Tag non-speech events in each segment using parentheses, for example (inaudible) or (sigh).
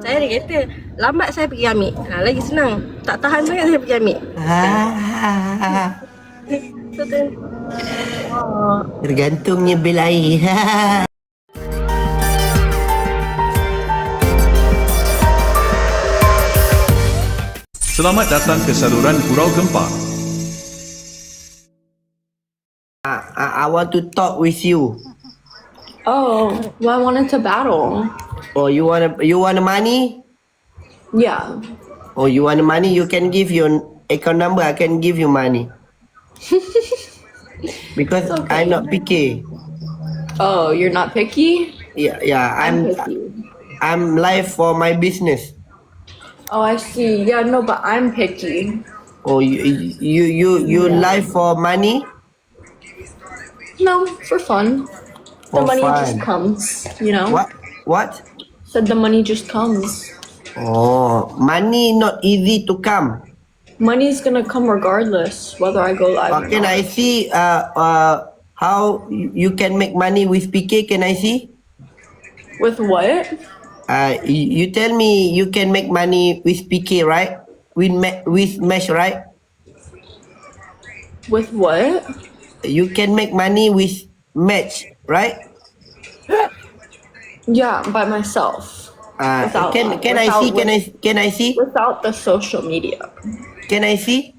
Saya ada kereta. Lambat saya pergi ambil. Ha, lagi senang. Tak tahan sangat saya pergi ambil. Ah, So. Oh. tergantungnya bil air. (laughs) Selamat datang ke saluran Gurau Gempa. I, I want to talk with you. Oh, well, I wanted to battle. Oh, you want you want money? Yeah. Oh, you want money? You can give your account number. I can give you money. (laughs) because I'm not picky. Oh, you're not picky? Yeah, yeah. I'm picky. I'm live for my business. Oh, I see. Yeah, no, but I'm picky. Oh, you you you you live for money? No, for fun. For The money fun. just comes, you know? What what? Said the money just comes. Oh, money not easy to come. Money's gonna come regardless, whether I go live or can. I see uh uh how you can make money with PK? Can I see? With what? Uh, you, you tell me you can make money with PK, right? With me- with mesh, right? With what? You can make money with match, right? Yeah, by myself. Uh, Without- can can I see? Can I can I see? Without the social media. Can I see?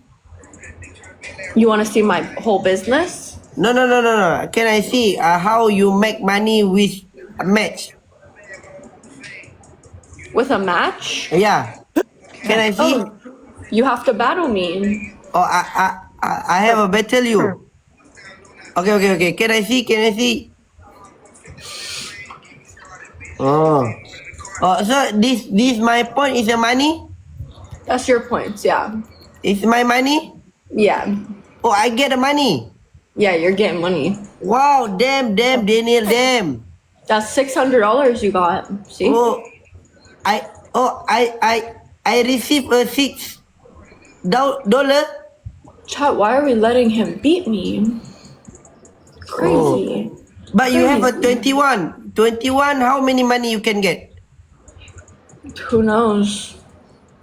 You wanna see my whole business? No no no no no. Can I see uh, how you make money with a match? With a match? Yeah. Can I see? Oh, you have to battle me. Oh, I I I I have a battle you. Okay okay okay. Can I see? Can I see? Oh. Oh, so this this my point is the money? That's your points, yeah. It's my money? Yeah. Oh, I get the money. Yeah, you're getting money. Wow, damn, damn, Daniel, damn. That's six hundred dollars you got. See? Oh, I, oh, I, I, I received a six do- dollar. Chat, why are we letting him beat me? Crazy. Oh. But you have a 21. 21, how many money you can get? Who knows?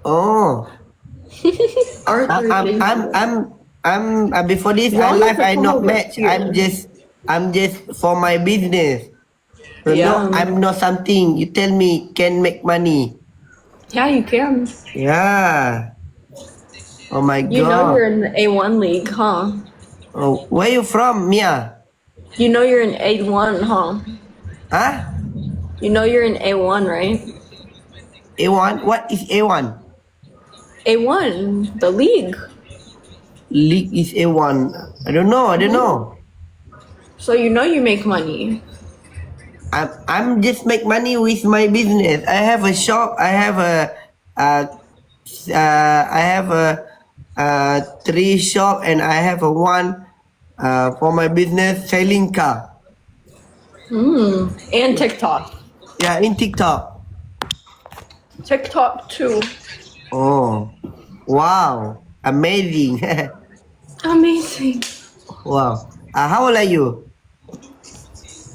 Oh, (laughs) Arthur I, I'm, I'm, I'm, I'm, uh, before this, I life, I not match. I'm just, I'm just for my business. So Yeah. no, I'm not something you tell me can make money. Yeah, you can. Yeah. Oh my god. You know you're in the A1 league, huh? Oh, where you from, Mia? You know you're in A1, huh? Huh? You know you're in A1, right? A1? What is A1? A1, the league. League is A1. I don't know. I don't know. So you know you make money. I'm I'm just make money with my business. I have a shop. I have a uh, uh I have a uh three shop and I have a one uh for my business selling car. Hmm. And TikTok. Yeah, in TikTok. TikTok too. Oh, wow, amazing. (laughs) Amazing. wow. Uh, how old are you?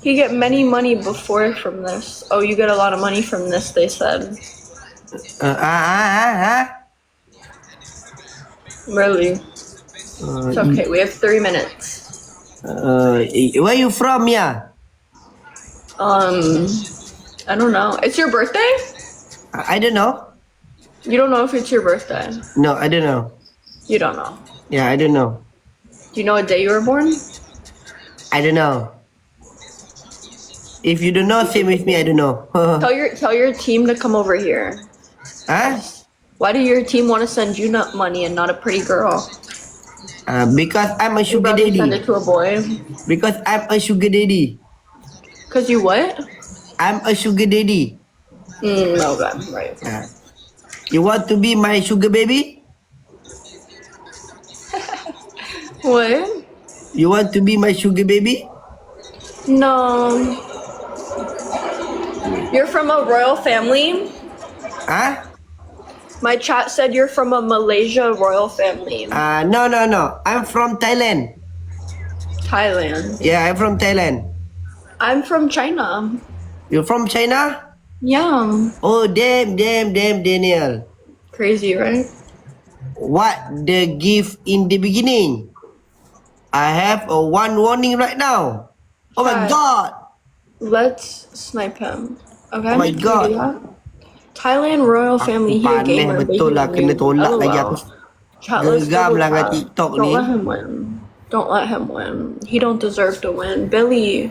You get many money before from this. Oh, you get a lot of money from this, they said. Uh, ah, ah, ah, ah. Really? Uh, It's okay, we have three minutes. uh, where you from, yeah? Um, I don't know. It's your birthday? I I don't know. You don't know if it's your birthday. No, I don't know. You don't know. Yeah, I don't know. Do you know what day you were born? I don't know. If you don't know, same with me. I don't know. (laughs) Tell your tell your team to come over here. huh? Why do your team want to send you not money and not a pretty girl? Uh, because I'm a You sugar rather send daddy. it to a boy. Because I'm a sugar daddy. Cause you what? I'm a sugar daddy. Mm, no, God, right. Uh, you want to be my sugar baby? (laughs) What? You want to be my sugar baby? No. You're from a royal family. Huh? My chat said you're from a Malaysia royal family. Uh, no, no, no. I'm from Thailand. Thailand. Yeah, I'm from Thailand. I'm from China. You're from China? Yeah. Oh damn, damn, damn, Daniel. Crazy, right? What the gift in the beginning? I have a one warning right now. Oh my Hi. god. Let's snipe him. Okay. Oh my Can we God. that? Thailand royal family here panas gamer. betul lah, making kena tolak new- lagi aku. Chat, let's Gegam double lah dengan tap. TikTok Don't ni. let him win. Don't let him win. He don't deserve to win. Billy.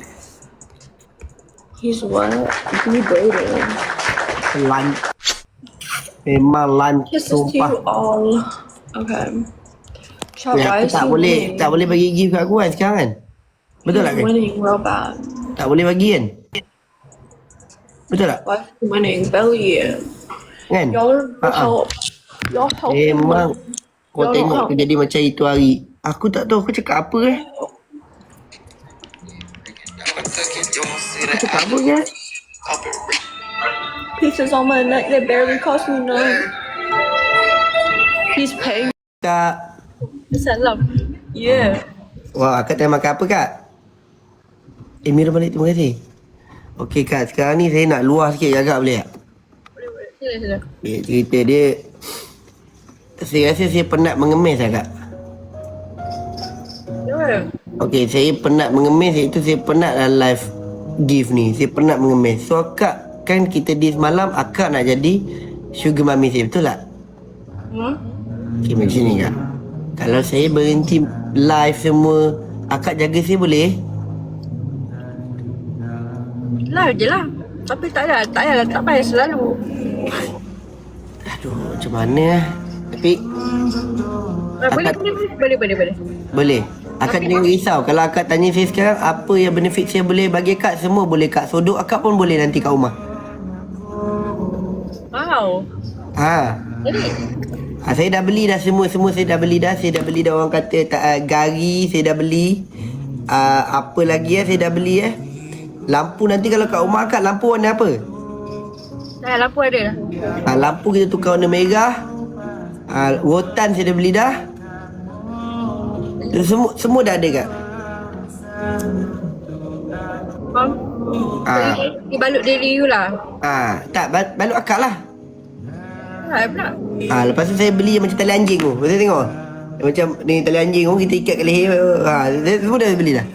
He's what? Debaited. Lan. Memang lan Kisses to sumpah. you all. Okay. Ya, aku tak boleh winning? tak boleh bagi gift kat aku kan sekarang kan. Betul tak He's kan? winning real bad. Tak boleh bagi kan? Betul tak? Why he winning? Belly. Kan? Y'all are Ah, ah. help. Y'all help. Memang kau tengok aku jadi macam itu hari. Aku tak tahu aku cakap apa eh. Aku cakap apa ke? Pieces on my neck that barely cost me none. He's paying. Tak. Salam. Yeah. Wah, akak tengah makan apa kak? Eh, Mira balik terima kasih. Okey kak, sekarang ni saya nak luar sikit agak boleh tak? Sila sila. Okay, cerita dia Saya rasa saya penat mengemis lah kak Kenapa? Okey, saya penat mengemis iaitu saya penat dalam live gift ni Saya penat mengemis So akak, kan kita di semalam akak nak jadi sugar mami saya, betul tak? Hmm? Okey, macam ni kak Kalau saya berhenti live semua Akak jaga saya boleh? Lah je lah. Tapi tak ada, tak payah, tak payah selalu. Aduh, macam mana lah Tapi Ah, boleh, boleh, boleh, boleh, boleh, boleh. Boleh. Akak jangan risau. Kalau akak tanya saya sekarang, apa yang benefit saya boleh bagi akak, semua boleh kak. Sodok akak pun boleh nanti kat rumah. Wow. Ha. Jadi, ha saya dah beli dah semua. Semua saya dah beli dah. Saya dah beli dah orang kata tak, uh, gari, saya dah beli. Uh, apa lagi eh, saya dah beli eh. Lampu nanti kalau kat rumah akak, lampu warna apa? dah lampu ada dah. Ha, lampu kita tukar warna merah. Ha, rotan saya dah beli dah. Semua semua dah ada kak. Faham? Ah. Jadi, Ni balut diri you lah. Ah, tak bal- balut akak lah. Ha, pula. Ah, lepas tu saya beli yang macam tali anjing tu. Saya tengok. Yang macam ni tali anjing tu kita ikat kat leher. Ha, saya semua dah beli dah.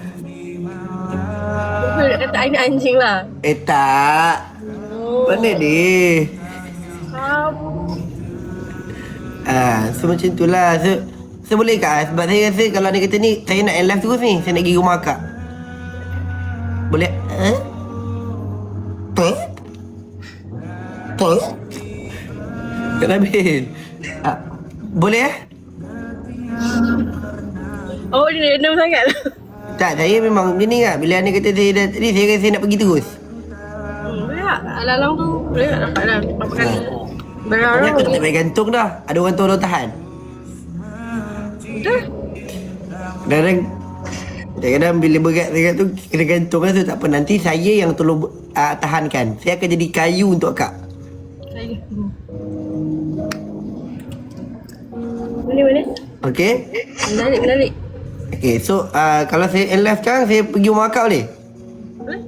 Kau kata I ni anjing lah. Eh tak. Oh. Mana dia? Faham. Ah, so macam tu lah. So, so boleh kak? Sebab saya rasa kalau dia kata ni, saya nak end live terus ni. Saya nak pergi rumah akak. Boleh? Eh? Apa? Apa? Tak Nabil. Ah, boleh eh? Oh, dia random sangat. Tak, saya memang macam ni kak. Bila Ani kata saya dah tadi, saya rasa saya nak pergi terus. Hmm, boleh tak? Alang-alang tu boleh tak dapat lah. Berapa kali? Berapa aku tak payah gantung dah. Ada orang tolong tahan. Betul? Kadang-kadang Kadang-kadang bila berat sangat tu Kena gantung kan tu tak apa Nanti saya yang tolong uh, tahankan Saya akan jadi kayu untuk akak Saya. Boleh, boleh. Okay Menarik, menarik. Okay so uh, Kalau saya end live sekarang Saya pergi rumah akak boleh? Boleh?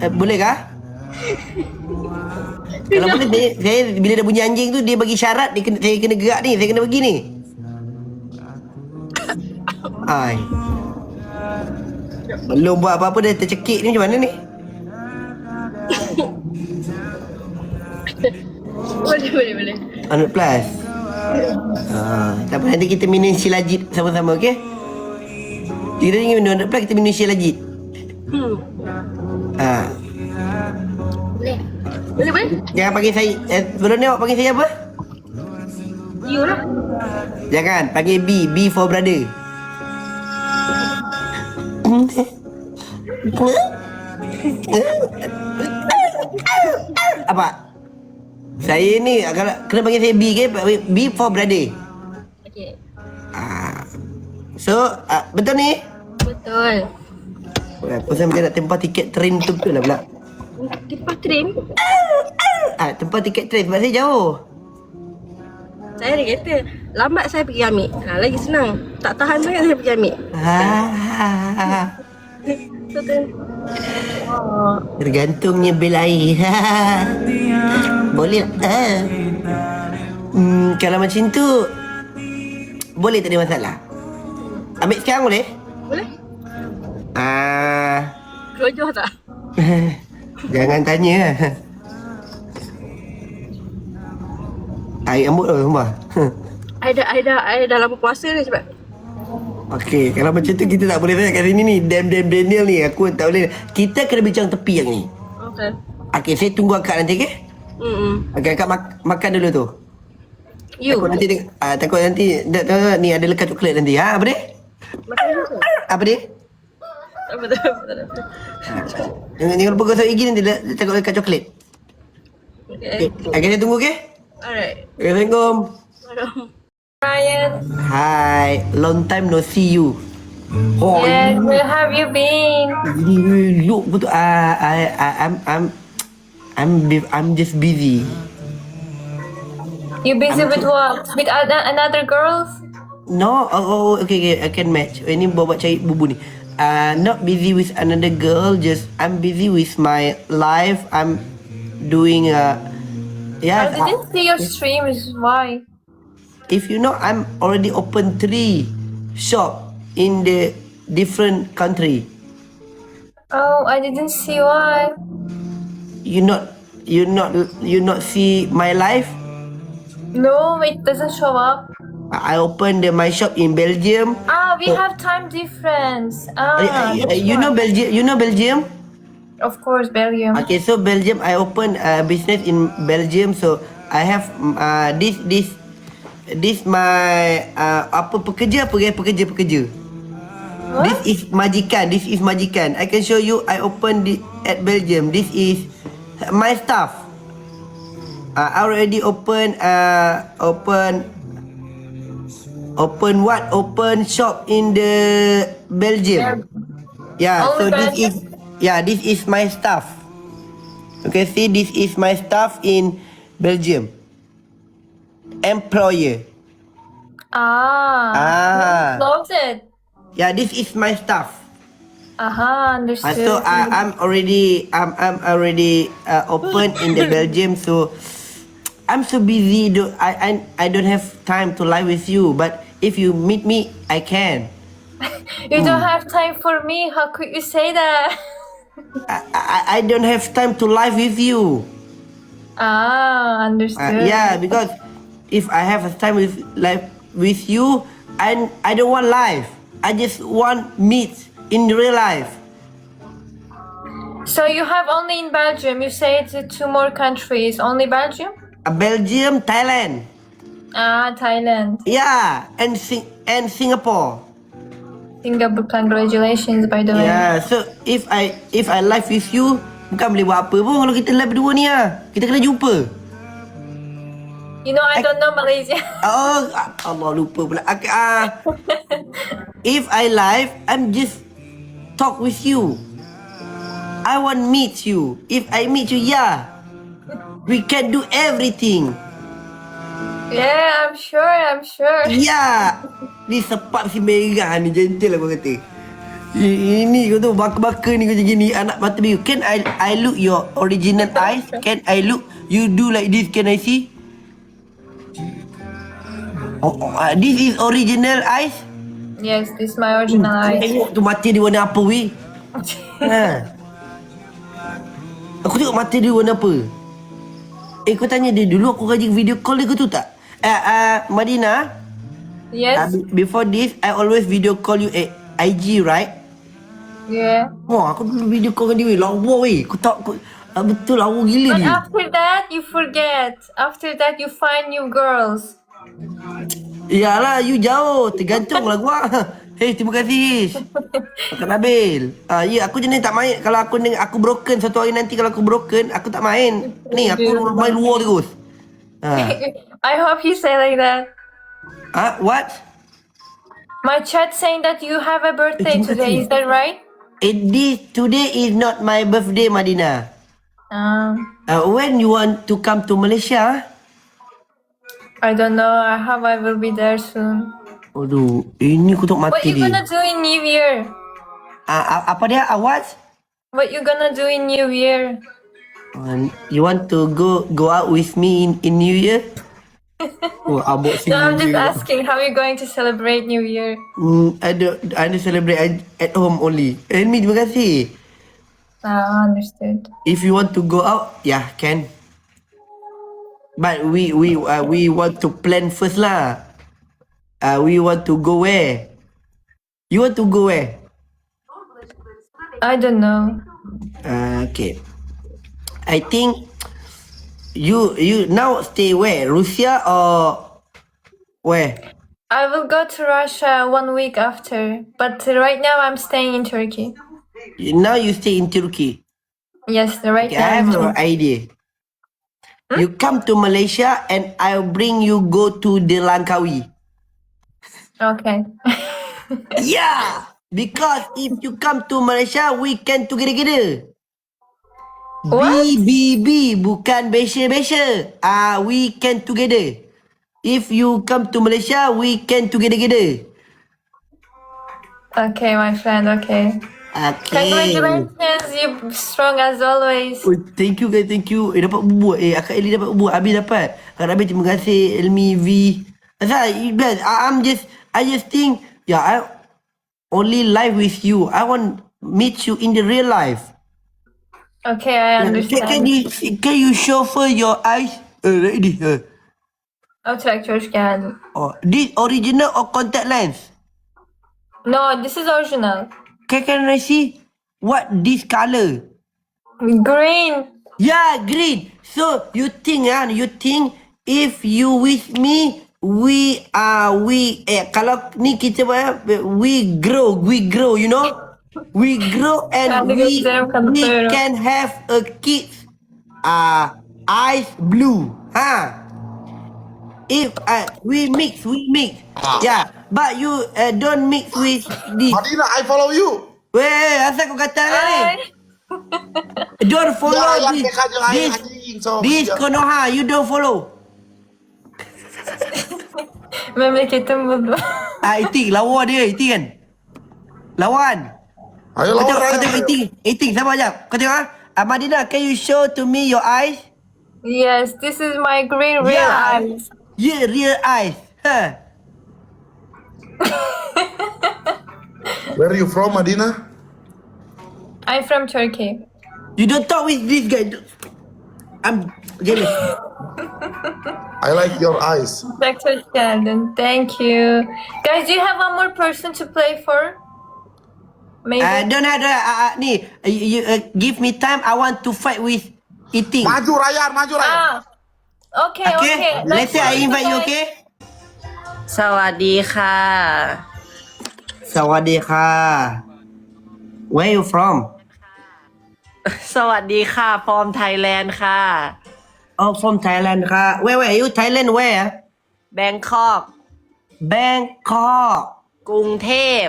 Uh, boleh kah? (laughs) Kalau boleh saya, saya Bila dah bunyi anjing tu Dia bagi syarat dia kena, Saya kena gerak ni Saya kena pergi ni Ai. Belum buat apa-apa dah tercekik ni macam mana ni? (laughs) Boleh, boleh, boleh. 100 plus. Ah, tak apa nanti kita minum silajit sama-sama okey? Kita ingin minum 100 plus kita minum silajit. Hmm. Ha. Boleh. Boleh. Jangan panggil saya eh, sebelum ni awak panggil saya apa? You lah. Jangan panggil B, B for brother. Apa? Saya ni kalau kena panggil saya B ke? B for brother. Okay. Ah. So, ah, betul ni? Betul. Apa saya macam nak tempah tiket train tu betul lah pula. Tipa train. Ah, tempah tiket train sebab saya jauh. Saya ada kereta. Lambat saya pergi ambil. Ha, lagi senang. Tak tahan sangat saya pergi ambil. Ah. (laughs) Oh. Tergantungnya bil air. (laughs) boleh. Ha. Hmm, kalau macam tu boleh tak ada masalah. Ambil sekarang boleh? Boleh? Ah, Kerojoh tak? (laughs) jangan tanya. Air rambut tu sumpah. I dah, I dah, I dah lama puasa ni sebab Okey, kalau macam tu kita tak boleh tanya kat sini ni. Damn, damn Daniel ni. Aku tak boleh. Kita kena bincang tepi yang ni. Okay. Okey, saya tunggu akak nanti, okey? Mm-mm. Okey, akak mak- makan dulu tu. You. Takut nanti, ah, takut nanti, tak, tak, ni ada lekat coklat nanti. Ha, apa dia? Makan dulu tu. Apa dia? Betul, betul. Jangan, jangan lupa gosok gigi nanti takut lekat coklat. Okay. Okey, okay, saya tunggu, okey? Alright. Assalamualaikum. Ryan, Hi, long time no see you. Oh, yes, where have you been? look betul. Ah, I, I, I'm, I'm, I'm, bu- I'm just busy. You busy with what? With other, another girls? No, oh, oh okay, okay, I can match. Ini buat cari bubu ni. Uh, not busy with another girl, just I'm busy with my life. I'm doing uh, yeah. I didn't see your streams. Why? If you know, I'm already open three shop in the different country. Oh, I didn't see why. You not, you not, you not see my life. No, it doesn't show up. I opened the, my shop in Belgium. Ah, we have time difference. Ah, uh, you know. Belgium. You know Belgium. Of course, Belgium. Okay, so Belgium, I open a business in Belgium. So I have mm, uh, this this this my uh, apa pekerja apa pekerja pekerja. This is majikan. This is majikan. I can show you. I open the, at Belgium. This is my stuff. Uh, I already open uh open open what open shop in the Belgium. Yeah, Only so this is yeah, this is my stuff. Okay, see this is my stuff in Belgium. Employer. Ah, Ah. close it. Yeah, this is my stuff. Aha, Uh, understood. so I, I'm already I'm I'm already uh, open in the Belgium. So I'm so busy. Do I, I I don't have time to lie with you. But if you meet me, I can. (laughs) you don't have time for me. How could you say that? (laughs) I I, I don't have time to live with you. ah, Uh, understood. yeah, because if I have a time with life with you, I I don't want life. I just want meet in real life. So you have only in Belgium. You say it's two more countries. Only Belgium? Uh, Belgium, Thailand, Ah, Thailand, yeah, and Sing- and Singapore. Singapore. Congratulations, by the way. Yeah, so if I if I live with you, bukan boleh buat apa pun kalau kita live berdua ni ah. Kita kena jumpa. You know, I don't know Malaysia. (laughs) Oh, ah, Allah lupa pula. Okay, ah. (laughs) if I live, I'm just talk with you. I want meet you. If I meet you, yeah. We can do everything. Yeah, I'm sure. I'm sure. Yeah. Ni sepap si merah ni gentle aku kata. I- Ini kau tu baka-baka ni kau macam gini anak mata biru. Can I I look your original eyes? Can I look you do like this? Can I see? Oh, oh, uh, this is original eyes. Yes, this is my original eyes. Tengok tu mata dia warna apa weh? (laughs) Ha. Aku tengok mata dia warna apa? Eh kau tanya dia dulu aku gaji video call dia ke tu tak? Eh uh, uh, Madina, uh, Yes. be- before this I always video call you at IG right? Yeah. Wah aku dulu video call dengan dia. Lawa weh. Aku tak aku, uh, betul lawa gila But dia. after that, you forget. After that, you find new girls. Yalah you jauh tergantung lah gua. Hey terima kasih. (laughs) Kak Nabil. Ah ya aku jenis tak main kalau aku dengan aku broken satu hari nanti kalau aku broken aku tak main. Ni aku main luar terus. (laughs) I hope you say like that. Ah what? My chat saying that you have a birthday today. Is that right? This today is not my birthday Madina. Um, Uh, when you want to come to Malaysia? I don't know. I hope I will be there soon. Aduh, ini aku tak What mati you dia. gonna do in New Year? Uh, apa dia? Uh, what? What you gonna do in New Year? Uh, you want to go go out with me in, in New Year? oh, abok. No, I'm just asking how you're going to celebrate New Year. Mm, I don't, I don't celebrate at, at home only. Elmi, terima kasih. Ah, understood. If you want to go out, yeah, can. But we we uh, we want to plan first lah. Uh, we want to go where? You want to go where? I don't know. Uh, okay. I think you you now stay where? Russia or where? I will go to Russia one week after, but right now I'm staying in Turkey. Now you stay in Turkey. Yes, right Okay, now. I have an idea. Hmm? You come to Malaysia and I'll bring you go to the Langkawi. Okay. (laughs) Yeah, because if you come to Malaysia, we can together. What? BBB bukan besha-besha. Ah, we can together. If you come to Malaysia, we can together. okay, my friend. Okay. Okay. Congratulations, you strong as always. Oh, thank you guys, thank you. Eh, dapat bubur. Eh, Akak Eli dapat bubur. Abi dapat. Kak Rabi, terima kasih. Elmi, V. Asal, guys, I'm just, I just think, yeah, I only live with you. I want meet you in the real life. Okay, I understand. can you, can you chauffeur your eyes? Uh, ready? Uh, Oturak hoş geldin. oh, this original or contact lens? No, this is original. Can, can I see? What this color? Green. Yeah, green. So you think ah, you think if you with me, we are we eh kalau ni kita we grow, we grow, you know? We grow and we, we can have a kid uh eyes blue. Huh? If uh, we mix, we mix. Yeah, but you uh, don't mix with this. Madina, I follow you. Weh, asal kau kata ni? Hi. Don't follow Ya, ya, this. kaya aja, This, this. Konoha, you don't follow. Memleketim buldum. Ah, Iting, lawa dia, Iting kan? Lawan. Ayo Kau lawan tengok, kau Raya. tengok Iting. Iting, sabar sekejap. Kau tengok ah. Ah, Madina, can you show to me your eyes? yes, this is my green real Yeah. eyes. Yeah, real eyes. Huh. Where are you from, Madina? I'm from Turkey. You don't talk with this guy. I'm jealous. (laughs) I like your eyes. Oturak hoş geldin. Thank you. Guys, do you have one more person to play for? Maybe. Ah, don't have the, ah, ah, ni, uh, you, you, uh, give me time. I want to fight with Iting. Maju Ryan, maju Ryan. ah. Okay, Okay? okay. Let's Later I see invite you, guys. okay? สวัสดีค่ะ สวัสดีค่ะ Where you from? สวัสดีค่ะฟอร์มไทยแลนด์ค่ะ Oh, from Thailand ค่ะ Where where you Thailand where? แบงคอก Bangkok. กรุงเทพ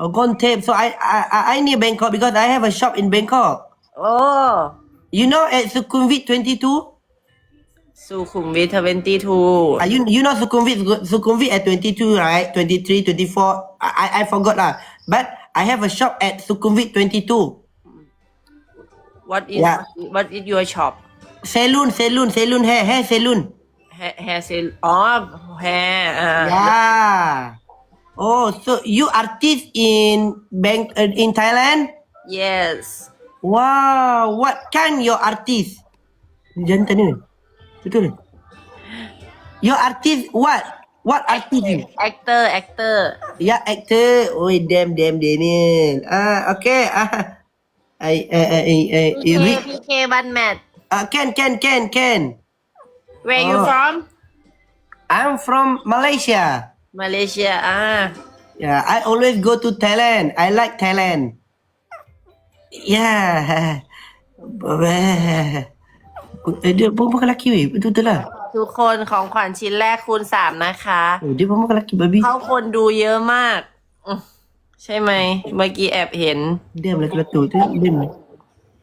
or gone tape. So I, I, I near Bangkok because I have a shop in Bangkok. Oh. You know at Sukhumvit 22? Sukhumvit 22. Are you you know Sukhumvit Sukhumvit at 22, right? 23, 24. I I forgot lah. But I have a shop at Sukhumvit 22. What is yeah. what is your shop? Saloon, saloon, saloon hair, hair saloon. Hair, hair saloon. Oh, hair. Uh, yeah. Oh, so you artist in Bang uh, in Thailand? yes Wow, what kind your artist? Jantan ni. Betul. Your artist what? What artist you? actor actor Ya actor. Oh damn damn Daniel. Ah okay. Ah. I I I I, PK PK one match uh, can can can can. where you Oh. from I'm from Malaysia. Malaysia อ่า Yeah, I always go to Thailand. I like Thailand. Yeah. Eh, dia perempuan ke lelaki weh? Betul-betul lah. ทุกคนของขวัญชิ้นแรกคูณสามนะคะ Oh, dia perempuan ke lelaki babi? เข้าคนดูเยอะมากอืมใช่ไหม เมื่อกี้แอบเห็น Dia lelaki betul tu. Dia.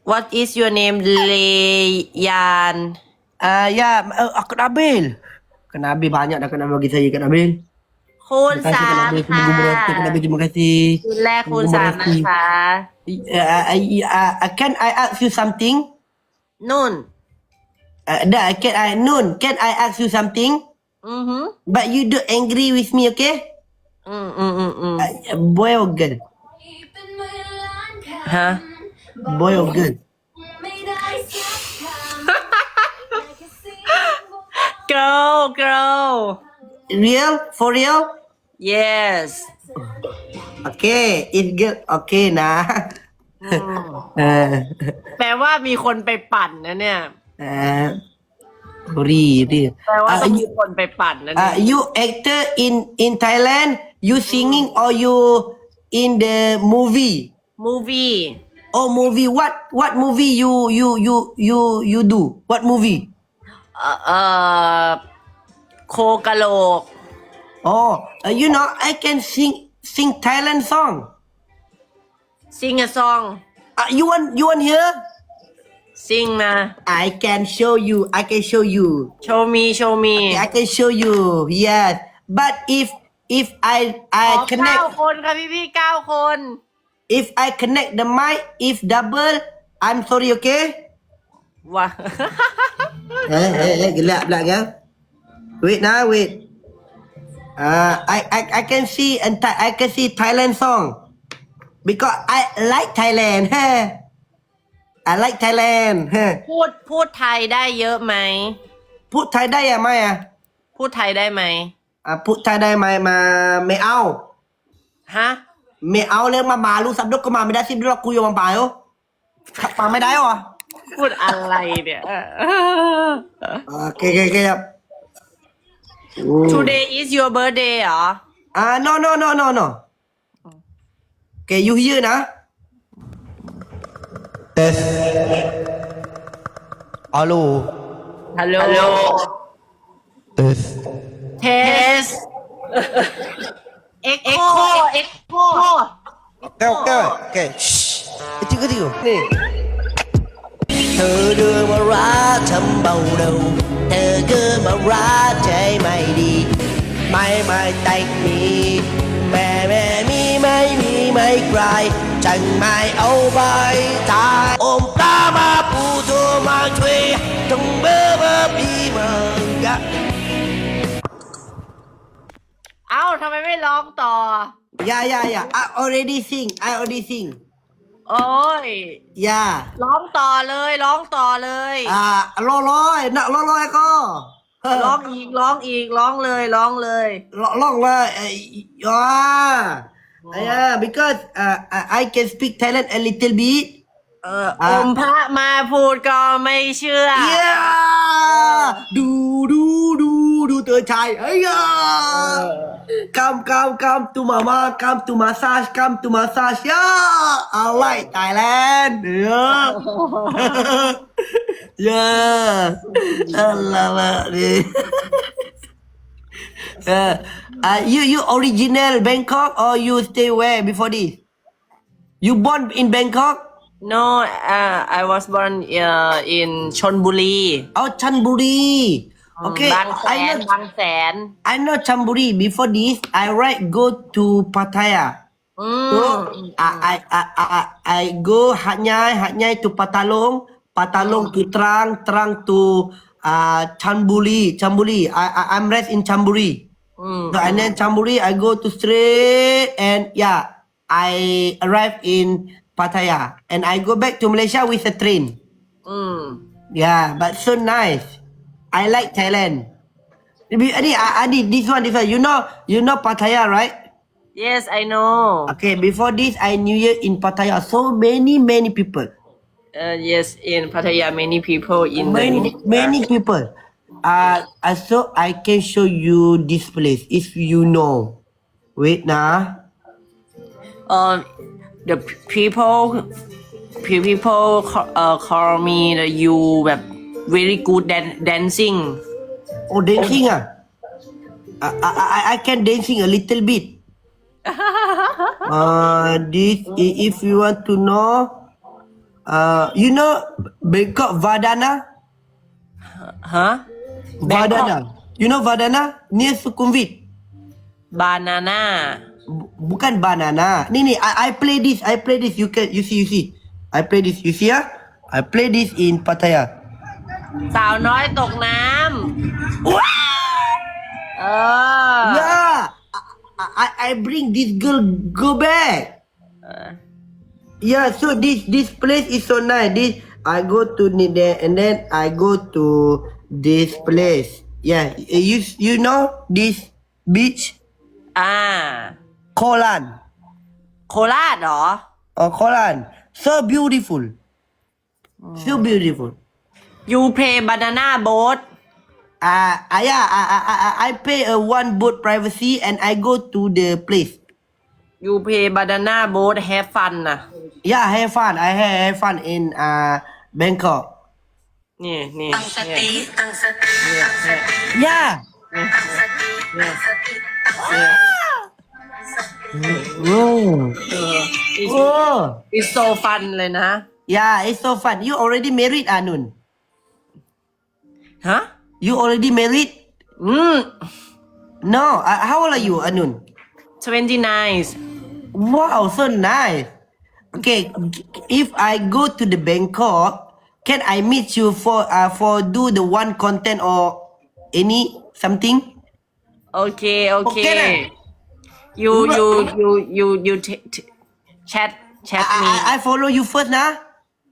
What is your name เลยาน Ah, ya, uh, aku Nabil. Kak Nabil banyak dah kena bagi saya Kak Nabil. คูณ Terima สาม kasih ค่ะ Nabi. Terima kasih. Terima kasih. คูณแรกคูณสามนะคะ Uh, I, uh, can I ask you something? นุ่น Uh, dah, can I, Nun, can I ask you something? อือหือ But you don't angry with me, okay? อืมอืมอืมอืม Uh, boy or girl? ฮะ Boy or girl? (laughs) girl girl Real? For real? yes Okay, it's girl. Okay นะเออแปลว่ามีคนไปปั่นนะเนี่ยเออรีรีแปลว่าต้องมี you คนไปปั่นนะเนี่ย uh, you actor in in Thailand you singing or you in the movie movie oh movie what what movie you you you you you do what movie เอ่อเอ่อ โคกะโหลก oh uh, you know I can sing sing Thailand song sing a song uh, you want you want hear sing มา I can show you I can show you show me show me I can show you yes but if if I ข I อเก้า connect คนค่ะพี่พี่เก้าคน if I connect the mic if double I'm sorry okay ว้า Eh, (laughs) eh, eh, gelap pula kan? Wait now, wait. Uh, I, I, I can see and Thai- I can see Thailand song because I like Thailand. Huh? I like Thailand. Huh? พูดพูดไทยได้เยอะไหม พูดไทยได้อะไหมอะพูดไทยได้ไหมอะพูดไทยได้ไหมมาไม่เอาฮะ ไม่เอาเลยมาบาลูสับดกก็มาไม่ได้สิบดอกกูยอมมาบาโอขับมาไม่ได้หรอพูดอะไรเนี่ย โอเคโอเคโอเคครับ Today is your birthday เหรอ อ่า no no no no no โอเค you here นะ Alo. ฮัลโหล Test. test (laughs) echo echo Okay, okay, okay. Shh. Tiga tiga. Ni. เธอเดินมารักทำเบาเดาเธอก็มารักใจไม่ดี ไม่ไม่แต่มีแม่แม่มีไม่มีไม่ไกลฉันไม่เอาไปตายอมตามาปูตัวมาช่วยจงเบอร์เบอร์ปีมังกะเอ้าทำไมไม่ร้องต่อ Yeah, yeah, yeah. I already sing. I already sing. โอ้ย Yeah. ร้องต่อเลยร้องต่อเลยอ่ารอร้อยนะรอร้อยก็เออร้องอีกร้องอีกร้องเลยร้องเลย ร้องร้องเลยไอ้ย่า yeah because uh, I I can speak Thailand a little bit เอออะอมพระมาพูดก็ไม่เชื่อ yeah ดูดูดูดูเธอชายเอ้ยอะ come come come to mama come to massage come to massage yeah I like Thailand yeah (laughs) yeah I love it uh, (laughs) uh, you you original Bangkok or you stay where before this you born in Bangkok no uh, I was born uh, in ชนบุรี Oh, Chanburi. Okay. Bang San, I not, Bang San. I know Chamburi. Before this, I ride go to Pattaya. Mm. So I, I, I, I, I go Hat Hanyai Hat to Patalong, Patalong to mm. Trang, Trang to uh, Chamburi, Chamburi. I, I, I'm rest in Chamburi. Mm. So, and then Chamburi, I go to straight and yeah, I arrive in Pattaya and I go back to Malaysia with a train. Mm. Yeah, but so nice. I like Thailand. Adi, Adi, this one, this one. You know, you know Pattaya, right? Yes, I know. Okay, before this, I knew you in Pattaya. So many, many people. Uh, yes, in Pattaya, many people in many, the many people. Uh, uh, so I can show you this place if you know. Wait, nah. Um, the people, people uh, call me the you web very good dan- dancing Oh, dancing ah. I, I, I, can dancing a little bit. (laughs) uh, this if you want to know, uh, you know Bangkok Vadana, huh Vadana. You know Vadana near Sukhumvit. banana Bu- Bukan banana. Ni ni, I, I play this. I play this. You can, you see, you see. I play this. You see ah? I play this in Pattaya. สาวน้อยตกน้ำเออ Yeah. I, I, I bring this girl go back. Yeah, so this this place is so nice. This I go to ni- there and then I go to this place. Yeah, you you know this beach อ่า Kolan. โคราชเหรอ Oh, Kolan. So beautiful. So beautiful. you play banana boat Uh, uh, yeah, I, I, I, I pay a one boat privacy and I go to the place. you play banana boat have fun นะ Yeah, have fun. I have, have fun in uh Bangkok. นี่นี่ ตั้งสติตั้งสติตั้งสติ Yeah. ตั้งสติตั้งสติตั้งสติ Oh. Oh. it's so fun เลยนะ Yeah, it's so fun. You already married, Anun? Huh? You already married? Mm. No. Uh, how old are you, Anun? 29. Wow, so nice. Okay, if I go to the Bangkok, can I meet you for uh, for do the one content or any something? Okay, okay. You you you you you t- t- chat chat I, me. I, I follow you first, nah.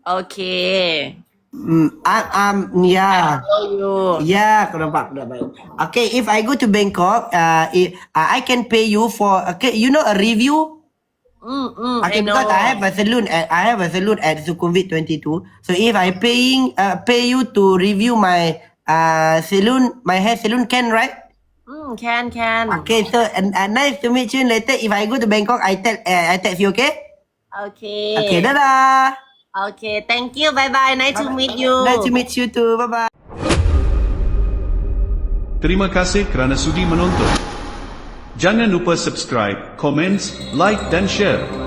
Okay. Mm, um, um, yeah. Dạ, yeah, Kerabak, Kerabak. Okay, if I go to Bangkok, uh, if, uh, I can pay you for, okay, you know, a review? Mm, mm, okay, I because I have a saloon at, I have a saloon at Sukhumvit 22. So if I paying, uh, pay you to review my, uh, saloon, my hair saloon can, right? Mm, can, can. Okay, so, and, uh, nice to meet you later. If I go to Bangkok, I tell, uh, I text you, okay? Okay. Okay, dadah. Okay, thank you. Bye-bye. Nice bye-bye. to meet you. Nice to meet you too. Bye-bye. Terima kasih kerana sudi menonton. Jangan lupa subscribe, comments, like dan share.